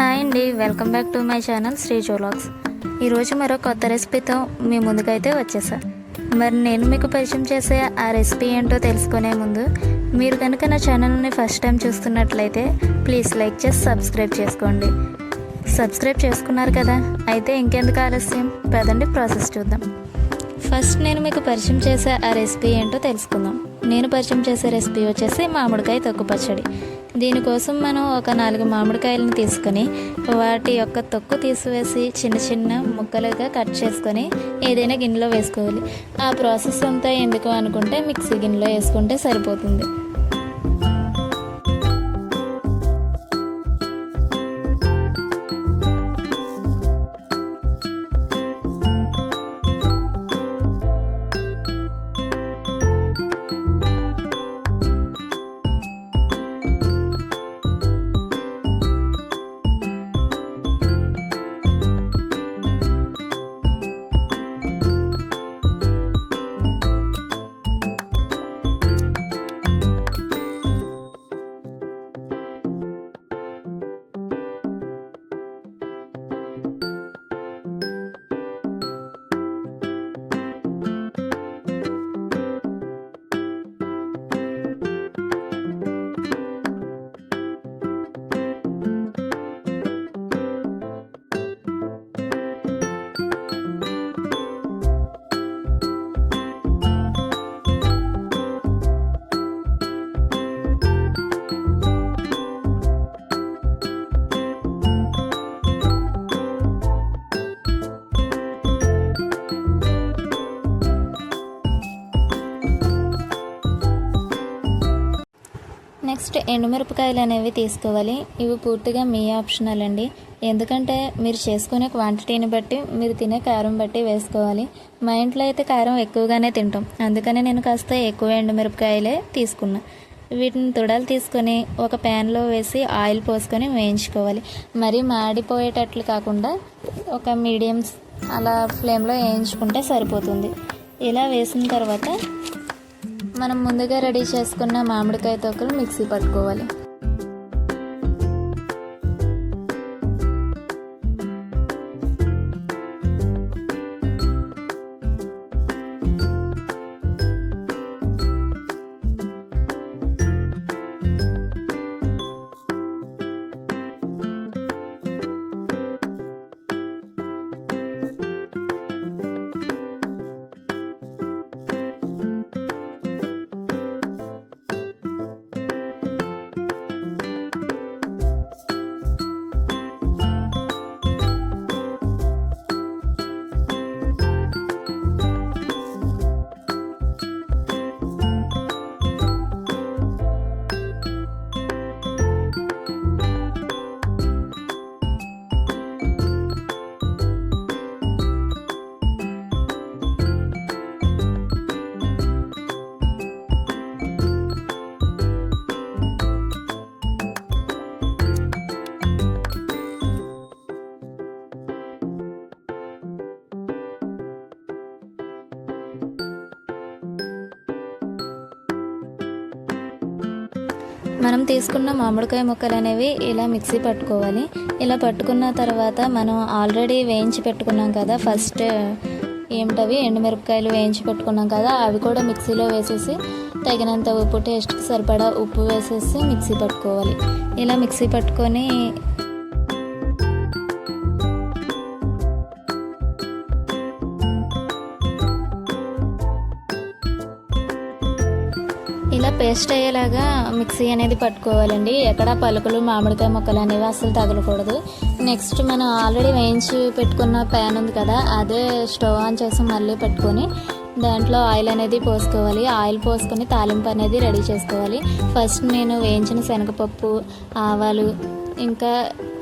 Hi అండి welcome back to my channel Sri జోలాగ్స్ ఈరోజు మరో కొత్త రెసిపీతో మీ ముందుకైతే వచ్చేసా. మరి నేను మీకు పరిచయం చేసే ఆ రెసిపీ ఏంటో తెలుసుకునే ముందు మీరు కనుక నా ఛానల్ని ఫస్ట్ టైం చూస్తున్నట్లయితే ప్లీజ్ లైక్ చేసి సబ్స్క్రైబ్ చేసుకోండి. సబ్స్క్రైబ్ చేసుకున్నారు కదా అయితే ఇంకెందుకు ఆలస్యం? పదండి ప్రాసెస్ చూద్దాం. ఫస్ట్ నేను మీకు పరిచయం చేసే ఆ రెసిపీ ఏంటో తెలుసుకుందాం. నేను పరిచయం చేసే రెసిపీ వచ్చేసి మామిడికాయ తొక్కు పచ్చడి. దీనికోసం మనం ఒక నాలుగు మామిడికాయలను తీసుకొని వాటి యొక్క తొక్కు తీసివేసి చిన్న చిన్న ముక్కలుగా కట్ చేసుకొని ఏదైనా గిన్నెలో వేసుకోవాలి. ఆ ప్రాసెస్ అంతా ఎందుకు అనుకుంటే మిక్సీ గిన్నెలో వేసుకుంటే సరిపోతుంది. ఫస్ట్ ఎండుమిరపకాయలు అనేవి తీసుకోవాలి. ఇవి పూర్తిగా మీ ఆప్షనల్ అండి. ఎందుకంటే మీరు చేసుకునే క్వాంటిటీని బట్టి మీరు తినే కారం బట్టి వేసుకోవాలి. మా ఇంట్లో అయితే కారం ఎక్కువగానే తింటాం. అందుకనే నేను కాస్త ఎక్కువ ఎండుమిరపకాయలే తీసుకున్నా. వీటిని తుడలు తీసుకొని ఒక ప్యాన్లో వేసి ఆయిల్ పోసుకొని వేయించుకోవాలి. మరీ మాడిపోయేటట్లు కాకుండా ఒక మీడియం అలా ఫ్లేమ్లో వేయించుకుంటే సరిపోతుంది. ఇలా వేసిన తర్వాత మనం ముందుగా రెడీ చేసుకున్న మామిడికాయ తొక్కలు మిక్సీ పట్టుకోవాలి. మనం తీసుకున్న మామిడికాయ ముక్కలు అనేవి ఇలా మిక్సీ పట్టుకోవాలి. ఇలా పట్టుకున్న తర్వాత మనం ఆల్రెడీ వేయించి పెట్టుకున్నాం కదా ఫస్ట్ ఏమిటవి? ఎండుమిరపకాయలు వేయించి పెట్టుకున్నాం కదా అవి కూడా మిక్సీలో వేసేసి తగినంత ఉప్పు టేస్ట్కి సరిపడా ఉప్పు వేసేసి మిక్సీ పట్టుకోవాలి. ఇలా మిక్సీ పట్టుకొని ఇలా పేస్ట్ అయ్యేలాగా మిక్సీ అనేది పట్టుకోవాలండి. ఎక్కడ పలుకులు మామిడికాయ ముక్కలు అనేవి అసలు తగలకూడదు. నెక్స్ట్ మనం ఆల్రెడీ వేయించి పెట్టుకున్న ప్యాన్ ఉంది కదా అదే స్టవ్ ఆన్ చేసి మళ్ళీ పెట్టుకొని దాంట్లో ఆయిల్ అనేది పోసుకోవాలి. ఆయిల్ పోసుకొని తాలింపు అనేది రెడీ చేసుకోవాలి. ఫస్ట్ నేను వేయించిన శనగపప్పు ఆవాలు ఇంకా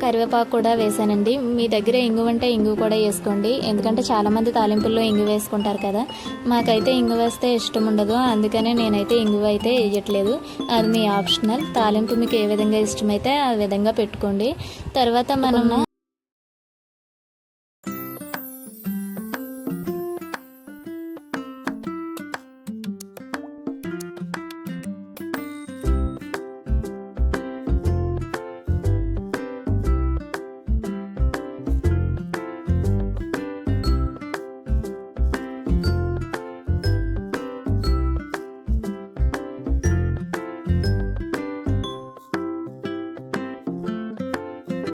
కరివేపాకు కూడా వేసానండి మీ దగ్గర ఇంగు ఉంటే ఇంగు కూడా వేసుకోండి. ఎందుకంటే చాలామంది తాలింపుల్లో ఇంగు వేసుకుంటారు కదా. మాకైతే ఇంగు వేస్తే ఇష్టం ఉండదు. అందుకనే నేనైతే ఇంగు అయితే వేయట్లేదు. అది మీ ఆప్షనల్. తాలింపు మీకు ఏ విధంగా ఇష్టమైతే ఆ విధంగా పెట్టుకోండి. తర్వాత మనం